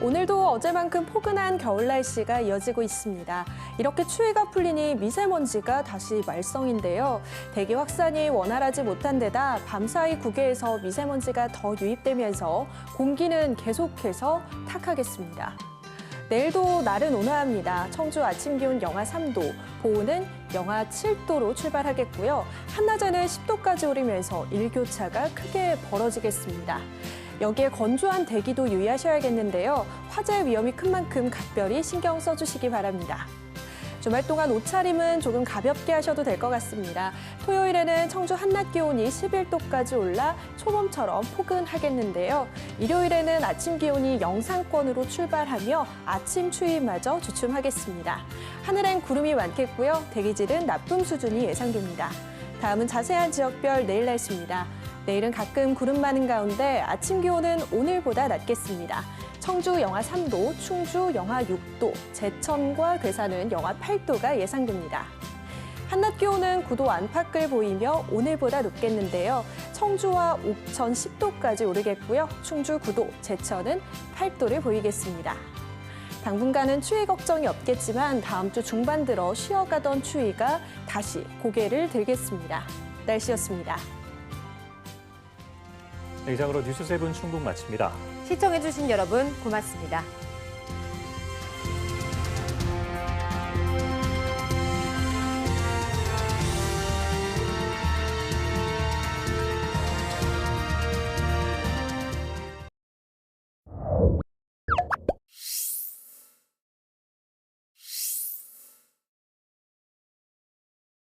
오늘도 어제만큼 포근한 겨울 날씨가 이어지고 있습니다. 이렇게 추위가 풀리니 미세먼지가 다시 말썽인데요. 대기 확산이 원활하지 못한 데다 밤사이 국외에서 미세먼지가 더 유입되면서 공기는 계속해서 탁하겠습니다. 내일도 날은 온화합니다. 청주 아침 기온 영하 3도, 보호는 영하 7도로 출발하겠고요. 한낮에는 10도까지 오르면서 일교차가 크게 벌어지겠습니다. 여기에 건조한 대기도 유의하셔야겠는데요. 화재 위험이 큰 만큼 각별히 신경 써주시기 바랍니다. 주말 동안 옷차림은 조금 가볍게 하셔도 될 것 같습니다. 토요일에는 청주 한낮 기온이 11도까지 올라 초봄처럼 포근하겠는데요. 일요일에는 아침 기온이 영상권으로 출발하며 아침 추위마저 주춤하겠습니다. 하늘엔 구름이 많겠고요. 대기질은 나쁨 수준이 예상됩니다. 다음은 자세한 지역별 내일 날씨입니다. 내일은 가끔 구름 많은 가운데 아침 기온은 오늘보다 낮겠습니다. 청주 영하 3도, 충주 영하 6도, 제천과 괴산은 영하 8도가 예상됩니다. 한낮 기온은 9도 안팎을 보이며 오늘보다 높겠는데요. 청주와 옥천 10도까지 오르겠고요. 충주 9도, 제천은 8도를 보이겠습니다. 당분간은 추위 걱정이 없겠지만 다음 주 중반 들어 쉬어가던 추위가 다시 고개를 들겠습니다. 날씨였습니다. 네, 이상으로 뉴스 세븐 충북 마칩니다. 시청해주신 여러분 고맙습니다.